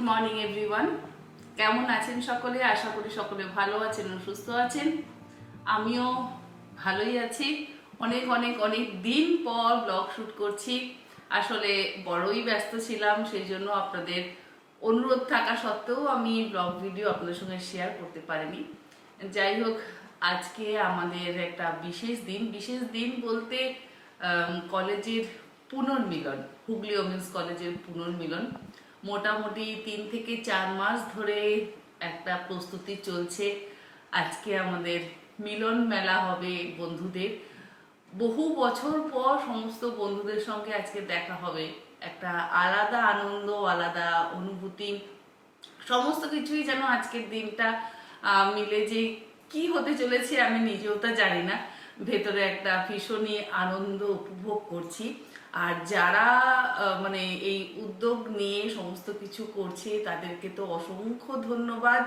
Good morning everyone কেমন আছেন সকলে? আশা করি সকলে ভালো আছেন ও সুস্থ আছেন। আমিও ভালোই আছি। অনেক অনেক অনেক দিন পর ব্লগ শ্যুট করছি। আসলে বড়ই ব্যস্ত ছিলাম, সেই জন্য আপনাদের অনুরোধ থাকা সত্ত্বেও আমি ব্লগ ভিডিও আপনাদের সঙ্গে শেয়ার করতে পারিনি। যাই হোক, আজকে আমাদের একটা বিশেষ দিন। বিশেষ দিন বলতে কলেজের পুনর্মিলন, হুগলি ওমেন্স কলেজের পুনর্মিলন। মোটামুটি তিন থেকে চার মাস ধরে একটা প্রস্তুতি চলছে। আজকে আমাদের মিলন মেলা হবে বন্ধুদের। বহু বছর পর সমস্ত বন্ধুদের সঙ্গে আজকে দেখা হবে। একটা আলাদা আনন্দ, আলাদা অনুভূতি। সমস্ত কিছুই যেন আজকের দিনটা মিলে যে কি হতে চলেছে আমি নিজেও তা জানি না। ভেতরে একটা ভীষণই আনন্দ উপভোগ করছি। আর যারা মানে এই উদ্যোগ নিয়ে সমস্ত কিছু করছে, তাদেরকে তো অসংখ্য ধন্যবাদ।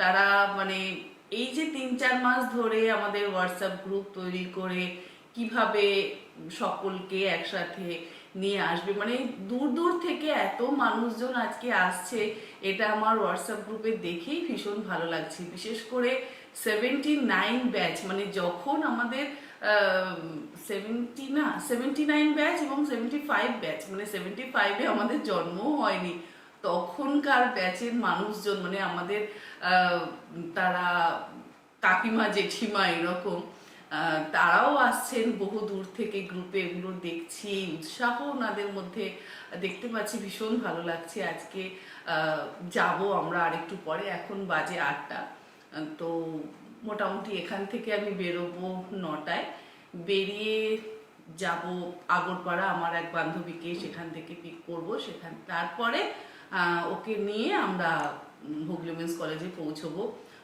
তারা মানে এই যে তিন চার মাস ধরে আমাদের হোয়াটসঅ্যাপ গ্রুপ তৈরি করে কীভাবে সকলকে একসাথে নিয়ে আসবে মানে দূর দূর থেকে এত মানুষজন আজকে আসছে, এটা আমার হোয়াটসঅ্যাপ গ্রুপে দেখেই ভীষণ ভালো লাগছে। বিশেষ করে সেভেন্টি নাইন ব্যাচ মানে যখন আমাদের সেভেন্টি না সেভেন্টি নাইন ব্যাচ এবং সেভেন্টি ফাইভ ব্যাচ মানে সেভেন্টি ফাইভে আমাদের জন্মও হয়নি। তখনকার ব্যাচের মানুষজন মানে আমাদের তারা কাকিমা, জেঠিমা এরকম তারাও আসছেন বহু দূর থেকে গ্রুপে এগুলো দেখছি, উৎসাহ ওনাদের মধ্যে দেখতে পাচ্ছি, ভীষণ ভালো লাগছে। আজকে যাব আমরা আরেকটু পরে, এখন বাজে আটটা। তো মোটামুটি এখান থেকে আমি বেরোবো নটায়। বেরিয়ে যাব আগরপাড়া, আমার এক বান্ধবীকে সেখান থেকে পিক করব। সেখান, তারপরে ওকে নিয়ে আমরা হুগলি উমেন্স কলেজে পৌঁছবো।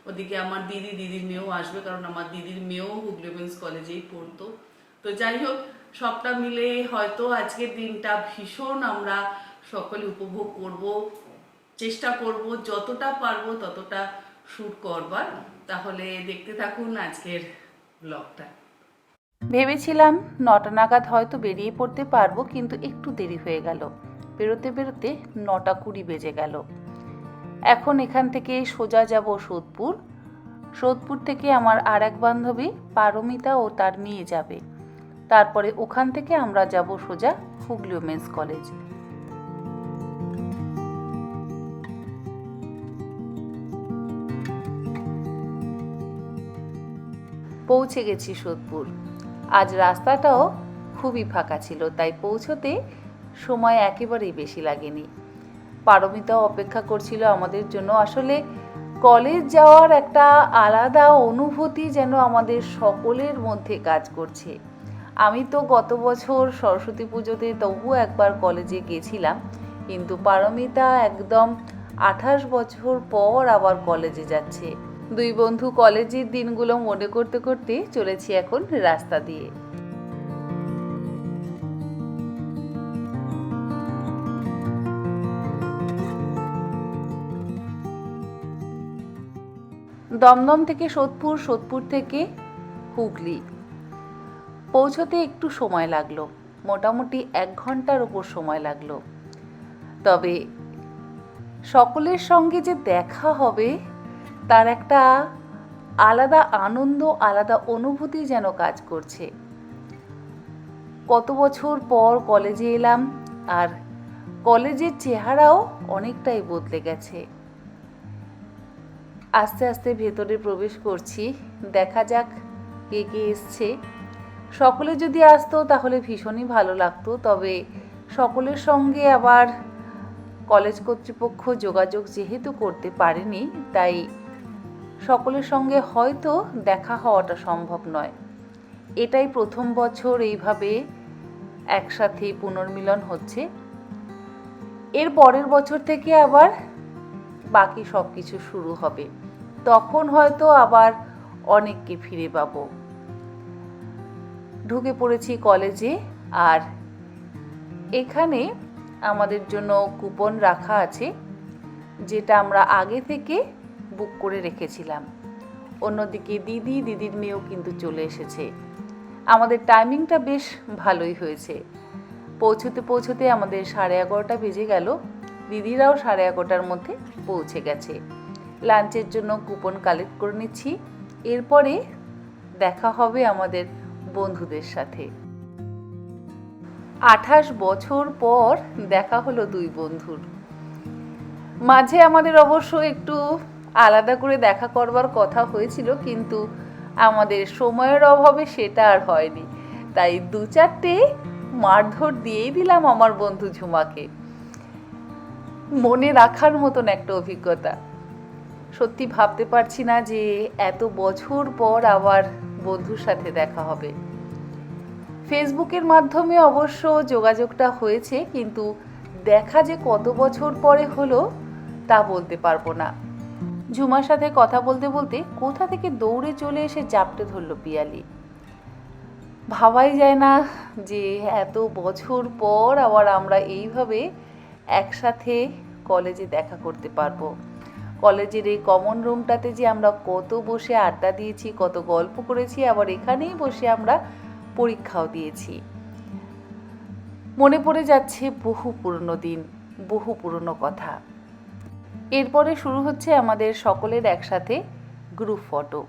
ওদিকে আমার দিদি, দিদির মেয়েও আসবে, কারণ আমার দিদির মেয়েও হুগলি উমেন্স কলেজেই পড়তো। তো যাই হোক, সবটা মিলে হয়তো আজকের দিনটা ভীষণ আমরা সকলে উপভোগ করব, চেষ্টা করব, যতটা পারব ততটা শ্যুট করবার, তাহলে দেখতে থাকুন আজকের ব্লগটা ভেবেছিলাম নটা নাগাদ হয়তো বেরিয়ে পড়তে পারব, কিন্তু একটু দেরি হয়ে গেল। বেরোতে বেরোতে নটা কুড়ি বেজে গেল। এখন এখান থেকে সোজা যাব সোদপুর। সোদপুর থেকে আমার আর এক বান্ধবী পারমিতা ও তার মেয়ে যাবে। তারপরে ওখান থেকে আমরা যাব সোজা হুগলি ওমেন্স কলেজ। পৌঁছে গেছি সোদপুর। আজ রাস্তাটাও খুবই ফাঁকা ছিল, তাই পৌঁছতে সময় একেবারেই বেশি লাগেনি। পারমিতা অপেক্ষা করছিল আমাদের জন্য। আসলে কলেজ যাওয়ার একটা আলাদা অনুভূতি যেন আমাদের সকলের মধ্যে কাজ করছে। আমি তো গত বছর সরস্বতী পুজোতে তবু একবার কলেজে গেছিলাম, কিন্তু পারমিতা একদম আঠাশ বছর পর আবার কলেজে যাচ্ছে। দুই বন্ধু কলেজের দিনগুলো মনে করতে করতে চলেছি এখন রাস্তা দিয়ে। দমদম থেকে সোদপুর সোদপুর থেকে হুগলি। পৌঁছতে একটু সময় লাগল, মোটামুটি এক ঘণ্টার ওপর সময় লাগল। তবে সকলের সঙ্গে যে দেখা হবে তার একটা আলাদা আনন্দ, আলাদা অনুভূতি যেন কাজ করছে। কত বছর পর কলেজে এলাম আর কলেজের চেহারাও অনেকটাই বদলে গেছে। আস্তে আস্তে ভেতরে প্রবেশ করছি, দেখা যাক কে কে এসছে। সকলে যদি আসতো তাহলে ভীষণই ভালো লাগতো, তবে সকলের সঙ্গে আবার কলেজ কর্তৃপক্ষ যোগাযোগ যেহেতু করতে পারেনি, তাই সকলের সঙ্গে হয়তো দেখা হওয়াটা সম্ভব নয়। এটাই প্রথম বছর এইভাবে একসাথে পুনর্মিলন হচ্ছে। এর পরের বছর থেকে আবার বাকি সব কিছু শুরু হবে। তখন হয়তো আবার অনেককে ফিরে পাবো। ঢুকে পড়েছি কলেজে আর এখানে আমাদের জন্য কুপন রাখা আছে, যেটা আমরা আগে থেকে বুক করে রেখেছিলাম। অন্যদিকে দিদি, দিদির মেয়েও কিন্তু চলে এসেছে। আমাদের টাইমিংটা বেশ ভালোই হয়েছে। পৌঁছতে পৌঁছতে আমাদের সাড়ে এগারোটা বেজে গেল। দিদিরাও সাড়ে এগারোটার মধ্যে পৌঁছে গেছে। লাঞ্চের জন্য কুপন কালেক্ট করে নিচ্ছি। এরপরে দেখা হবে আমাদের বন্ধুদের সাথে। আঠাশ বছর পর দেখা হলো দুই বন্ধুর। মাঝে আমাদের অবশ্য একটু আলাদা করে দেখা করবার কথা হয়েছিল, কিন্তু আমাদের সময়ের অভাবে সেটা আর হয়নি। তাই দু চারটে মারধর দিয়েই দিলাম আমার বন্ধু ঝুমাকে। মনে রাখার মতন একটা অভিজ্ঞতা। সত্যি ভাবতে পারছি না যে এত বছর পর আবার বন্ধুর সাথে দেখা হবে। ফেসবুকের মাধ্যমে অবশ্য যোগাযোগটা হয়েছে, কিন্তু দেখা যে কত বছর পরে হলো তা বলতে পারব না। ঝুমার সাথে কথা বলতে বলতে কোথা থেকে দৌড়ে চলে এসে জাপটে ধরলো পিয়ালি। ভাবাই যায় না যে এত বছর পর আবার আমরা এইভাবে একসাথে কলেজে দেখা করতে পারব। কলেজের এই কমন রুমটাতে যে আমরা কত বসে আড্ডা দিয়েছি, কত গল্প করেছি, আবার এখানেই বসে আমরা পরীক্ষাও দিয়েছি। মনে পড়ে যাচ্ছে বহু পুরনো দিন, বহু পুরনো কথা। এরপরে শুরু হচ্ছে আমাদের সকলের একসাথে গ্রুপ ফটো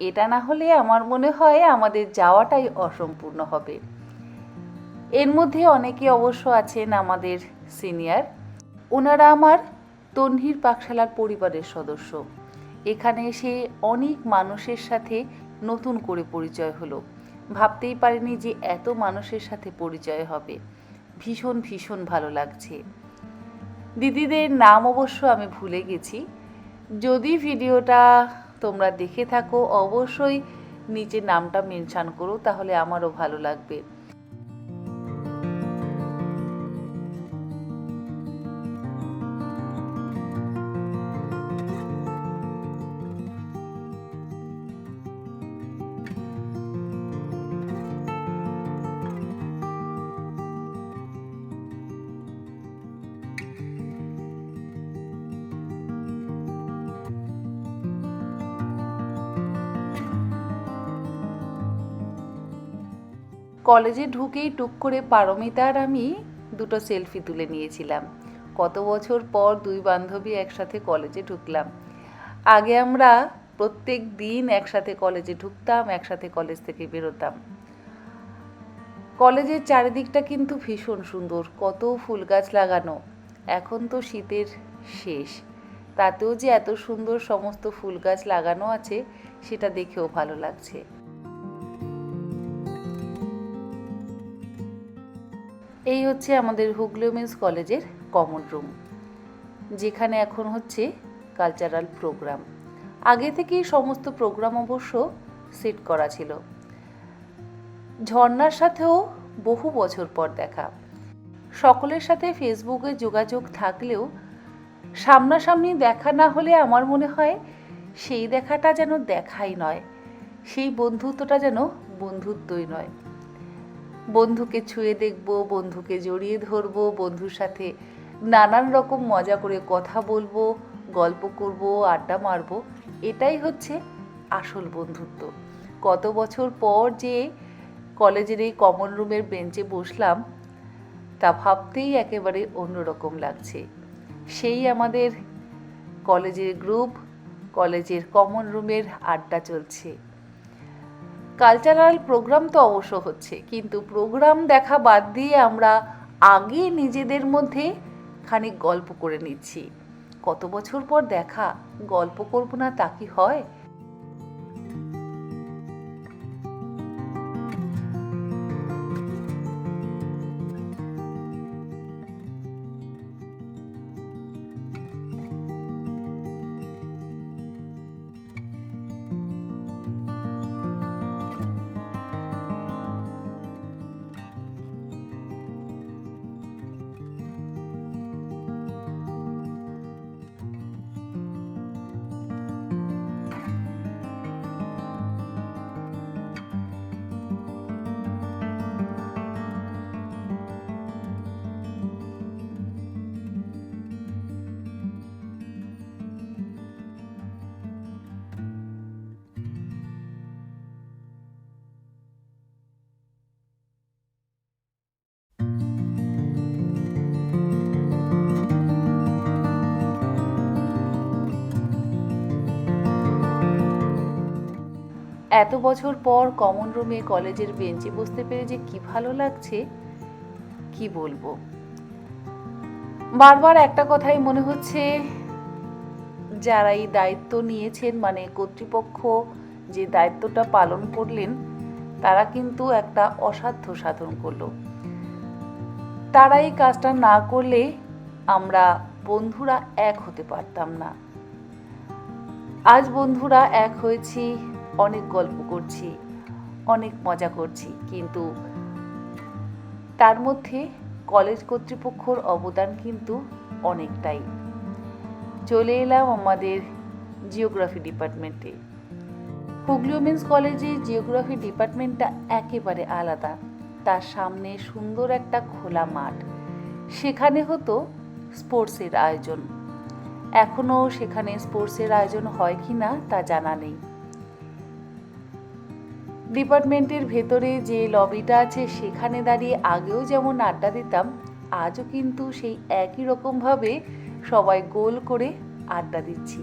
এটা না হলে আমার মনে হয় আমাদের যাওয়াটাই অসম্পূর্ণ হবে। এর মধ্যে অনেকে অবশ্য আছেন আমাদের সিনিয়র ওনারা আমার তন্হির পাকশালার পরিবারের সদস্য। এখানে এসে অনেক মানুষের সাথে নতুন করে পরিচয় হলো। ভাবতেই পারিনি যে এত মানুষের সাথে পরিচয় হবে। ভীষণ ভীষণ ভালো লাগছে। দিদিদের নাম অবশ্য আমি ভুলে গেছি। যদি ভিডিওটা তোমরা দেখে থাকো, অবশ্যই নিচে নামটা মেনশান করো, তাহলে আমারও ভালো লাগবে। কলেজে ঢুকেই টুক করে পারমিতা আর আমি দুটো সেলফি তুলে নিয়েছিলাম। কত বছর পর দুই বান্ধবী একসাথে কলেজে ঢুকলাম। আগে আমরা প্রত্যেক দিন একসাথে কলেজে ঢুকতাম, একসাথে কলেজ থেকে বেরোতাম। কলেজের চারিদিকটা কিন্তু ভীষণ সুন্দর, কত ফুল গাছ লাগানো। এখন তো শীতের শেষ। তাতেও যে এত সুন্দর সমস্ত ফুল গাছ লাগানো আছে, সেটা দেখেও ভালো লাগছে। এই হচ্ছে আমাদের হুগলি উমেন্স কলেজের কমন রুম, যেখানে এখন হচ্ছে কালচারাল প্রোগ্রাম। আগে থেকেই সমস্ত প্রোগ্রাম অবশ্য সেট করা ছিল। ঝর্নার সাথেও বহু বছর পর দেখা। সকলের সাথে ফেসবুকে যোগাযোগ থাকলেও সামনাসামনি দেখা না হলে আমার মনে হয় সেই দেখাটা যেন দেখাই নয়, সেই বন্ধুত্বটা যেন বন্ধুত্বই নয়। বন্ধুকে ছুঁয়ে দেখব, বন্ধুকে জড়িয়ে ধরবো, বন্ধুর সাথে নানান রকম মজা করে কথা বলব, গল্প করব, আড্ডা মারবো। এটাই হচ্ছে আসল বন্ধুত্ব। কত বছর পর যে কলেজের এই কমন রুমের বেঞ্চে বসলাম, তা ভাবতেই একেবারে অন্যরকম লাগছে। সেই আমাদের কলেজের গ্রুপ কলেজের কমন রুমের আড্ডা চলছে। কালচারাল প্রোগ্রাম তো অবশ্য হচ্ছে, কিন্তু প্রোগ্রাম দেখা বাদ দিয়ে আমরা আগে নিজেদের মধ্যে খানিক গল্প করে নিচ্ছি। কত বছর পর দেখা গল্প করব না তা কি হয়? এত বছর পর কমন রুমে কলেজের বেঞ্চে বসতে পেরে যে কি ভালো লাগছে, কি বলব? বারবার একটা কথাই মনে হচ্ছে যারা এই দায়িত্ব নিয়েছেন মানে কর্তৃপক্ষ যে দায়িত্বটা পালন করলেন, তারা কিন্তু একটা অসাধ্য সাধন করল। তারা এই কাজটা না করলে আমরা বন্ধুরা এক হতে পারতাম না। আজ বন্ধুরা এক হয়েছি অনেক গল্প করছি, অনেক মজা করছি, কিন্তু তার মধ্যে কলেজ কর্তৃপক্ষর অবদান কিন্তু অনেকটাই। চলে এলাম আমাদের জিওগ্রাফি ডিপার্টমেন্টে। হুগলি উমেন্স কলেজে জিওগ্রাফি ডিপার্টমেন্টটা একেবারে আলাদা। তার সামনে সুন্দর একটা খোলা মাঠ। সেখানে হতো স্পোর্টসের আয়োজন। এখনও সেখানে স্পোর্টসের আয়োজন হয় কি না তা জানা নেই। ডিপার্টমেন্টের ভেতরে যে লবিটা আছে, সেখানে দাঁড়িয়ে আগেও যেমন আড্ডা দিতাম, আজও কিন্তু সেই একই রকমভাবে সবাই গোল করে আড্ডা দিচ্ছি।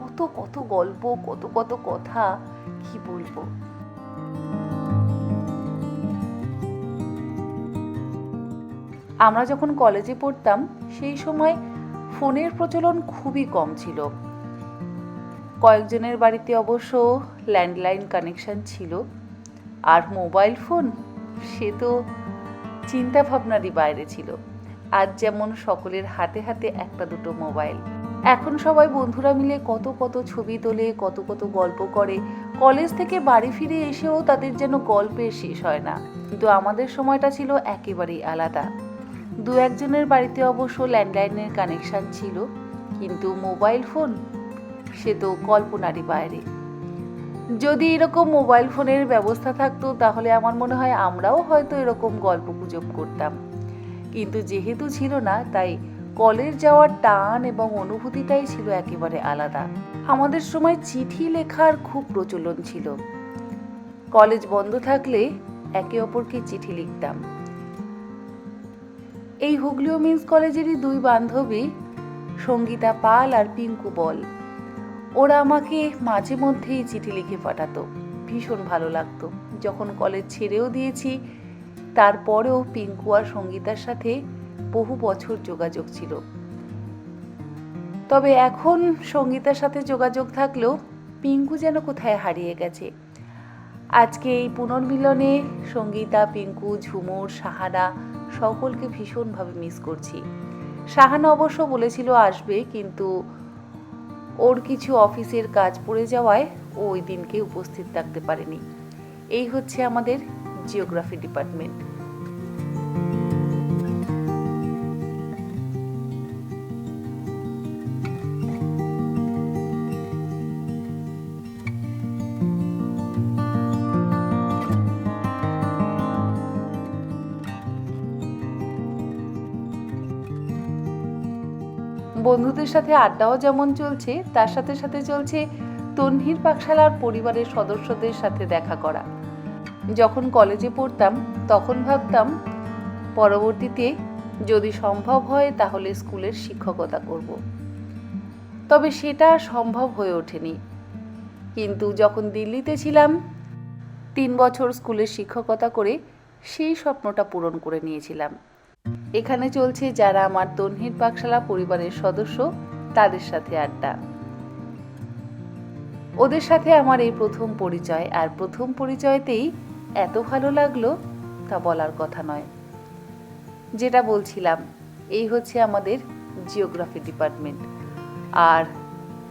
কত কত গল্প, কত কত কথা, কি বলব? আমরা যখন কলেজে পড়তাম, সেই সময় ফোনের প্রচলন খুবই কম ছিল। কয়েকজনের বাড়িতে অবশ্য ল্যান্ডলাইন কানেকশন ছিল। আর মোবাইল ফোন, সে তো চিন্তা ভাবনারই বাইরে ছিল। আজ যেমন সকলের হাতে হাতে একটা দুটো মোবাইল। এখন সবাই বন্ধুরা মিলে কত কত ছবি তোলে, কত কত গল্প করে। কলেজ থেকে বাড়ি ফিরে এসেও তাদের যেন গল্পের শেষ হয় না। কিন্তু আমাদের সময়টা ছিল একেবারেই আলাদা। দু একজনের বাড়িতে অবশ্য ল্যান্ডলাইনের কানেকশান ছিল, কিন্তু মোবাইল ফোন, সে তো কল্পনারই বাইরে। যদি এরকম মোবাইল ফোনের ব্যবস্থা থাকতো, তাহলে আমার মনে হয় আমরাও হয়তো এরকম গল্প গুজব করতাম। কিন্তু যেহেতু ছিল না, তাই কলেজ যাওয়ার টান এবং অনুভূতিটাই ছিল একেবারে আলাদা। আমাদের সময় চিঠি লেখার খুব প্রচলন ছিল। কলেজ বন্ধ থাকলে একে অপরকে চিঠি লিখতাম। এই হুগলি উমেন্স কলেজেরই দুই বান্ধবী, সঙ্গীতা পাল আর পিঙ্কু বল। ওরা আমাকে মাঝে মধ্যেই চিঠি লিখে পাঠাতো। ভীষণ ভালো লাগতো। যখন কলেজ ছেড়েও দিয়েছি, তারপরেও পিঙ্কু আর সঙ্গীতার সাথে বহু বছর যোগাযোগ ছিল। তবে এখন সঙ্গীতার সাথে যোগাযোগ থাকলেও পিঙ্কু যেন কোথায় হারিয়ে গেছে। আজকে এই পুনর্মিলনে সঙ্গীতা, পিঙ্কু, ঝুমুর, সাহানা সকলকে ভীষণভাবে মিস করছি। সাহানা অবশ্য বলেছিল আসবে, কিন্তু ওর কিছু অফিসের কাজ পড়ে যাওয়ায় ও ওই দিনকে উপস্থিত থাকতে পারেনি। এই হচ্ছে আমাদের জিওগ্রাফি ডিপার্টমেন্ট বন্ধুদের সাথে আড্ডাও যেমন চলছে, তার সাথে সাথে চলছে তন্হির পাকশালার পরিবারের সদস্যদের সাথে দেখা করা। যখন কলেজে পড়তাম, তখন ভাবতাম, পরবর্তীতে যদি সম্ভব হয় তাহলে স্কুলের শিক্ষকতা করব। তবে সেটা সম্ভব হয়ে ওঠেনি। কিন্তু যখন দিল্লিতে ছিলাম, তিন বছর স্কুলের শিক্ষকতা করে সেই স্বপ্নটা পূরণ করে নিয়েছিলাম। এখানে চলছে যারা আমার তন্হির পাকশালা পরিবারের সদস্য, তাদের সাথে আড্ডা। ওদের সাথে আমার এই প্রথম পরিচয়, আর প্রথম পরিচয়তেই এত ভালো লাগল তা বলার কথা নয়। যেটা বলছিলাম, এই হচ্ছে আমাদের জিওগ্রাফি ডিপার্টমেন্ট। আর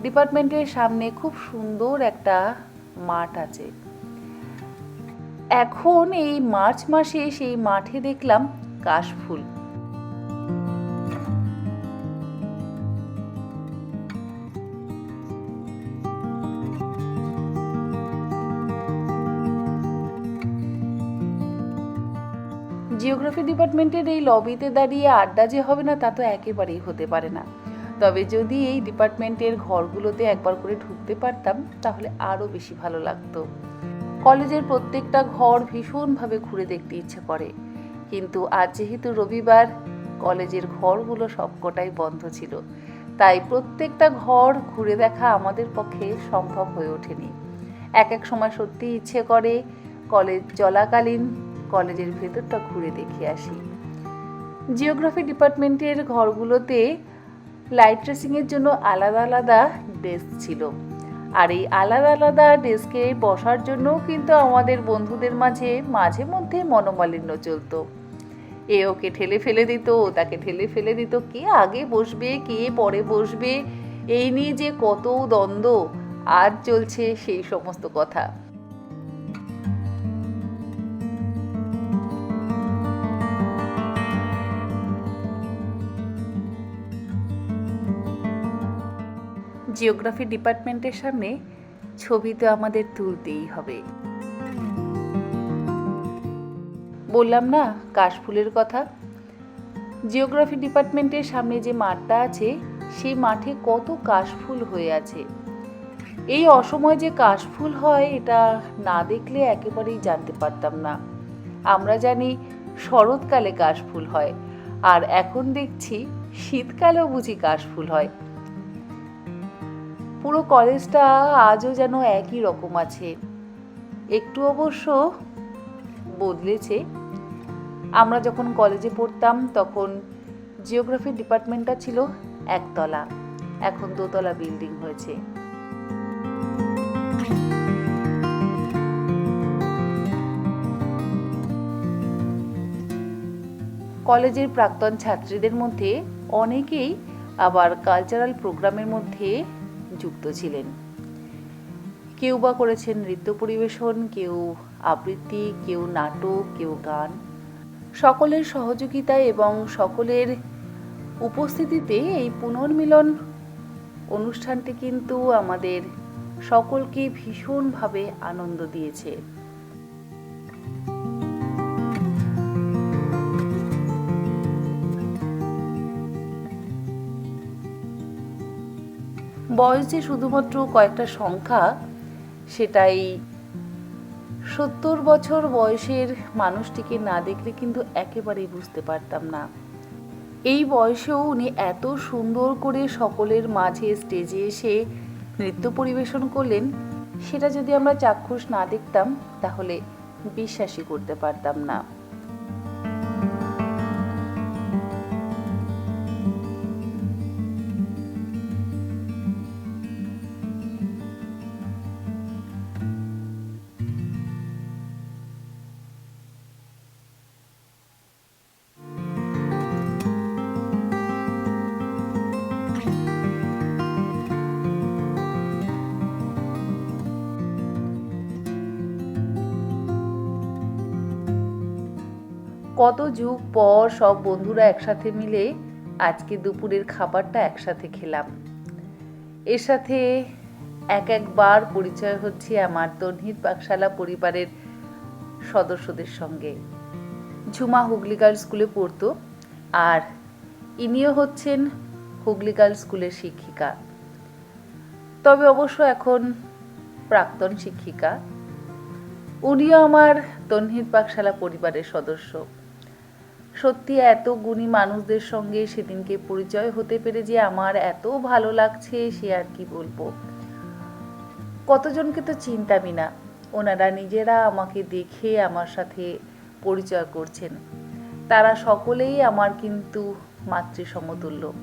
ডিপার্টমেন্টের সামনে খুব সুন্দর একটা মাঠ আছে। এখন এই মার্চ মাসে সেই মাঠে দেখলাম কাশফুল। জিওগ্রাফি ডিপার্টমেন্টের এই লবিতে দাঁড়িয়ে আড্ডা যে হবে না, তা তো একেবারেই হতে পারে না। তবে যদি এই ডিপার্টমেন্টের ঘরগুলোতে একবার করে ঢুকতে পারতাম, তাহলে আরও বেশি ভালো লাগতো। কলেজের প্রত্যেকটা ঘর ভীষণভাবে ঘুরে দেখতে ইচ্ছে করে। কিন্তু আজ যেহেতু রবিবার, কলেজের ঘরগুলো সবকটাই বন্ধ ছিল। তাই প্রত্যেকটা ঘর ঘুরে দেখা আমাদের পক্ষে সম্ভব হয়ে ওঠেনি। এক এক সময় সত্যি ইচ্ছে করে কলেজ চলাকালীন কলেজের ভেতরটা ঘুরে দেখে আসি। জিওগ্রাফি ডিপার্টমেন্টের ঘরগুলোতে লাইট ট্রেসিংয়ের জন্য আলাদা আলাদা ডেস্ক ছিল। আর এই আলাদা আলাদা ডেস্কে বসার জন্য কিন্তু আমাদের বন্ধুদের মাঝে মাঝে মধ্যে মনোমালিন্য চলত। এ ওকে ঠেলে ফেলে দিত, ও তাকে ঠেলে ফেলে দিত, কে আগে বসবে, কে পরে বসবে, এই নিয়ে যে কত দ্বন্দ্ব, আজ চলছে সেই সমস্ত কথা। জিওগ্রাফি ডিপার্টমেন্টের সামনে ছবি তো আমাদের তুলতেই হবে। বললাম না, কাশফুলের কথা? জিওগ্রাফি ডিপার্টমেন্টের সামনে যে মাঠটা আছে, সেই মাঠে কত কাশফুল হয়ে আছে। এই অসময় যে কাশফুল হয়, এটা না দেখলে একেবারেই জানতে পারতাম না। আমরা জানি শরৎকালে কাশফুল হয়, আর এখন দেখছি শীতকালেও বুঝি কাশফুল হয়। পুরো কলেজটা আজও যেন একই রকম আছে। একটু অবশ্য বদলেছে। আমরা যখন কলেজে পড়তাম তখন জিওগ্রাফি ডিপার্টমেন্টটা ছিল একতলা। এখন দোতলা বিল্ডিং হয়েছে। কলেজের প্রাক্তন ছাত্রীদের মধ্যে অনেকেই আবার কালচারাল প্রোগ্রামের মধ্যে যুক্ত ছিলেন। কেউ বা করেছেন নৃত্য পরিবেশন, কেউ আবৃত্তি, কেউ নাটক, কেউ গান। সকলের সহযোগিতায় এবং সকলের উপস্থিতিতে এই পুনর্মিলন অনুষ্ঠানটি কিন্তু আমাদের সকলকে ভীষণভাবে আনন্দ দিয়েছে। বয়স যে শুধুমাত্র কয়েকটা সংখ্যা, সেটাই সত্তর বছর বয়সের মানুষটিকে না দেখলে কিন্তু একেবারেই বুঝতে পারতাম না। এই বয়সেও উনি এত সুন্দর করে সকলের মাঝে স্টেজে এসে নৃত্য পরিবেশন করলেন, সেটা যদি আমরা চাক্ষুষ না দেখতাম, তাহলে বিশ্বাসই করতে পারতাম না। কত যুগ পর সব বন্ধুরা একসাথে মিলে আজকে দুপুরের খাবারটা একসাথে খেলাম। এর সাথে এক একবার পরিচয় হচ্ছে আমার তন্হির পাকশালা পরিবারের সদস্যদের সঙ্গে। ঝুমা হুগলি গার্লস স্কুলে পড়তো আর ইনিও হচ্ছেন হুগলি গার্লস স্কুলের শিক্ষিকা। তবে অবশ্য এখন প্রাক্তন শিক্ষিকা। উনিও আমার তন্হির পাকশালা পরিবারের সদস্য। সত্যি এত গুণী মানুষদের সঙ্গে সেদিনকে পরিচয় হতে পেরে যে আমার এত ভালো লাগছে সে আর কি বলব। কতজনকে তো চিন্তামই না। ওনারা নিজেরা আমাকে দেখে আমার সাথে পরিচয় করছেন। তারা সকলেই আমার কিন্তু মাতৃ সমতুল্য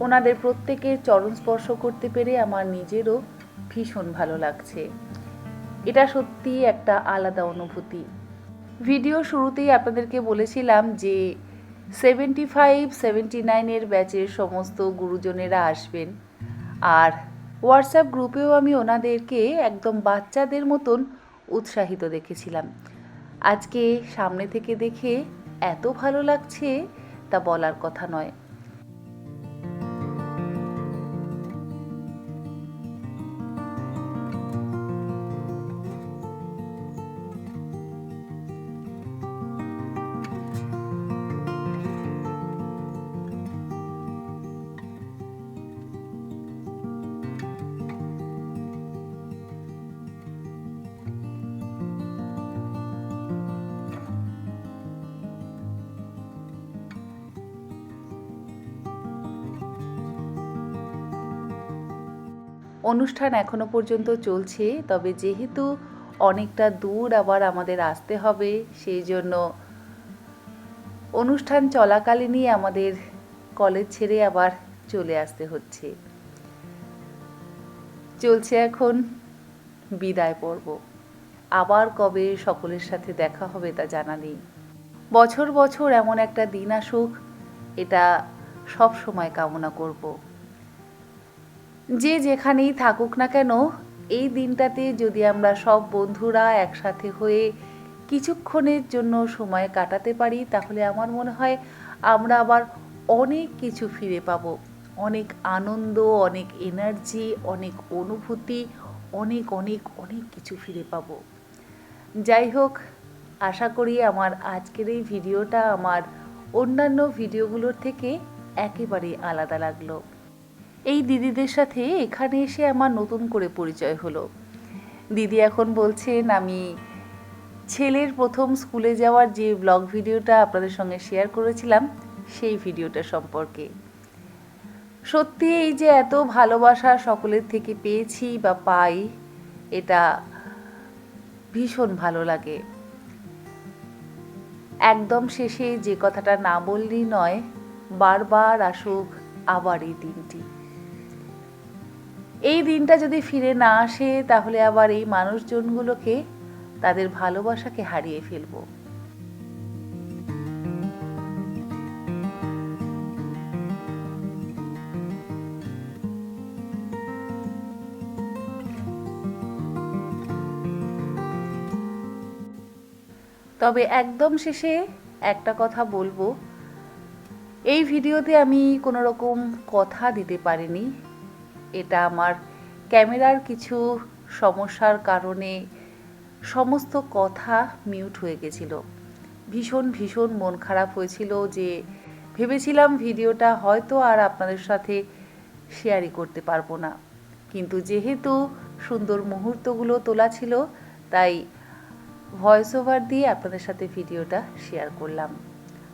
ওনাদের প্রত্যেকের চরণ স্পর্শ করতে পেরে আমার নিজেরও ভীষণ ভালো লাগছে। এটা সত্যি একটা আলাদা অনুভূতি। ভিডিও শুরুতেই আপনাদেরকে বলেছিলাম যে সেভেন্টি ফাইভ সেভেন্টি নাইনের ব্যাচের সমস্ত গুরুজনেরা আসবেন। আর হোয়াটসঅ্যাপ গ্রুপেও আমি ওনাদেরকে একদম বাচ্চাদের মতন উৎসাহিত দেখেছিলাম। আজকে সামনে থেকে দেখে এত ভালো লাগছে তা বলার কথা নয়। অনুষ্ঠান এখনও পর্যন্ত চলছে, তবে যেহেতু অনেকটা দূর আবার আমাদের আসতে হবে, সেই জন্য অনুষ্ঠান চলাকালীনই আমাদের কলেজ ছেড়ে আবার চলে আসতে হচ্ছে। চলছে এখন বিদায় পর্ব। আবার কবে সকলের সাথে দেখা হবে তা জানা নেই। বছর বছর এমন একটা দিন আসুক, এটা সব সময় কামনা করব। যে যেখানেই থাকুক না কেন, এই দিনটাতে যদি আমরা সব বন্ধুরা একসাথে হয়ে কিছুক্ষণের জন্য সময় কাটাতে পারি, তাহলে আমার মনে হয় আমরা আবার অনেক কিছু ফিরে পাব। অনেক আনন্দ, অনেক এনার্জি অনেক অনুভূতি, অনেক অনেক অনেক কিছু ফিরে পাবো। যাই হোক, আশা করি আমার আজকের এই ভিডিওটা আমার অন্যান্য ভিডিওগুলোর থেকে একেবারেই আলাদা লাগল। এই দিদিদের সাথে এখানে এসে আমার নতুন করে পরিচয় হলো। দিদি এখন বলছেন, আমি ছেলের প্রথম স্কুলে যাওয়ার যে ব্লগ ভিডিওটা আপনাদের সঙ্গে শেয়ার করেছিলাম, সেই ভিডিওটা সম্পর্কে। সত্যি এই যে এত ভালোবাসা সকলের থেকে পেয়েছি বা পাই, এটা ভীষণ ভালো লাগে। একদম শেষে যে কথাটা না বললেই নয়, বারবার আসুক আবার এই দিনটি। এই দিনটা যদি ফিরে না আসে, তাহলে আবার এই মানুষজনগুলোকে, তাদের ভালোবাসাকে হারিয়ে ফেলব। তবে একদম শেষে একটা কথা বলব। এই ভিডিওতে আমি কোনো রকম কথা দিতে পারিনি। এটা আমার ক্যামেরার কিছু সমস্যার কারণে সমস্ত কথা মিউট হয়ে গেছিল। ভীষণ ভীষণ মন খারাপ হয়েছিল যে ভেবেছিলাম ভিডিওটা হয়তো আর আপনাদের সাথে শেয়ারই করতে পারব না। কিন্তু যেহেতু সুন্দর মুহূর্তগুলো তোলা ছিল, তাই ভয়েস ওভার দিয়ে আপনাদের সাথে ভিডিওটা শেয়ার করলাম।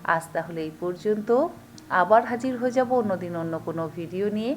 আজ তাহলে এই পর্যন্ত। আবার হাজির হয়ে যাব অন্যদিন অন্য কোনো ভিডিও নিয়ে।